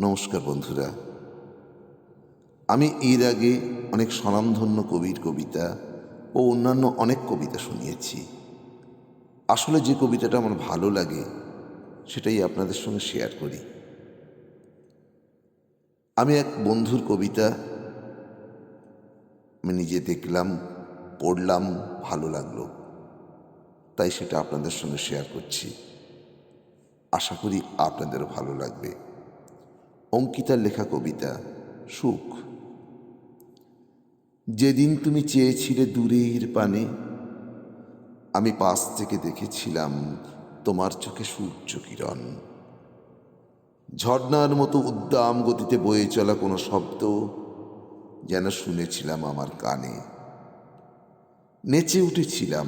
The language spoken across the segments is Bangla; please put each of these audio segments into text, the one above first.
নমস্কার বন্ধুরা। আমি এর আগে অনেক স্বনামধন্য কবির কবিতা ও অন্যান্য অনেক কবিতা শুনিয়েছি। আসলে যে কবিতাটা আমার ভালো লাগে, সেটাই আপনাদের সঙ্গে শেয়ার করি। আমি এক বন্ধুর কবিতা আমি নিজে দেখলাম, পড়লাম, ভালো লাগল। তাই সেটা আপনাদের সঙ্গে শেয়ার করছি। আশা করি আপনাদেরও ভালো লাগবে। অঙ্কিতার লেখা কবিতা, সুখ। যেদিন তুমি চেয়েছিলে দূরের পানে, আমি পাশ থেকে দেখেছিলাম তোমার চোখে সূর্য কিরণ। ঝর্ণার মতো উদ্দাম গতিতে বয়ে চলা কোনো শব্দ যেন শুনেছিলাম আমার কানে। নেচে উঠেছিলাম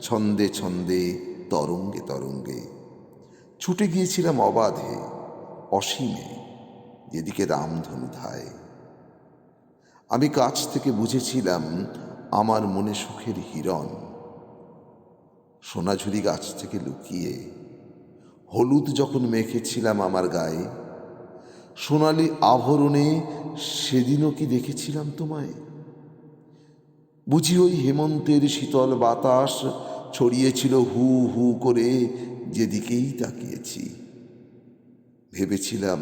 ছন্দে ছন্দে, তরঙ্গে তরঙ্গে। ছুটে গিয়েছিলাম অবাধে, অসীমে। যেদিকে রামধনু ধায়। আমি কাছ থেকে বুঝেছিলাম আমার মনে সুখের হিরণ। সোনাঝুরি গাছ থেকে লুকিয়ে হলুদ যখন মেখেছিলাম আমার গায়ে, সোনালি আভরণে সেদিনও কি দেখেছিলাম তোমায়? বুঝি ওই হেমন্তের শীতল বাতাস ছড়িয়েছিল হু হু করে যেদিকেই তাকিয়েছি। ভেবেছিলাম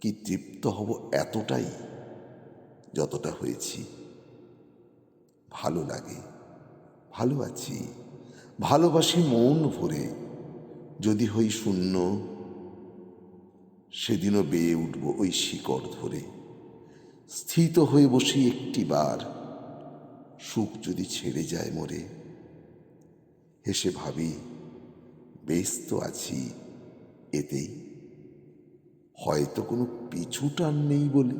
কি তৃপ্ত হব এতটাই যতটা হয়েছি। ভালো লাগে, ভালো আছি। ভালোবাসি মন ভরে, যদি হই শূন্য, সেদিনও বেয়ে উঠব ওই শিকড় ধরে। স্থিত হয়ে বসি একটি বার, সুখ যদি ছেড়ে যায় মরে। হেসে ভাবি, বেশ তো আছি, এতেই হয়তো কোনো পিছুটান নেই বলে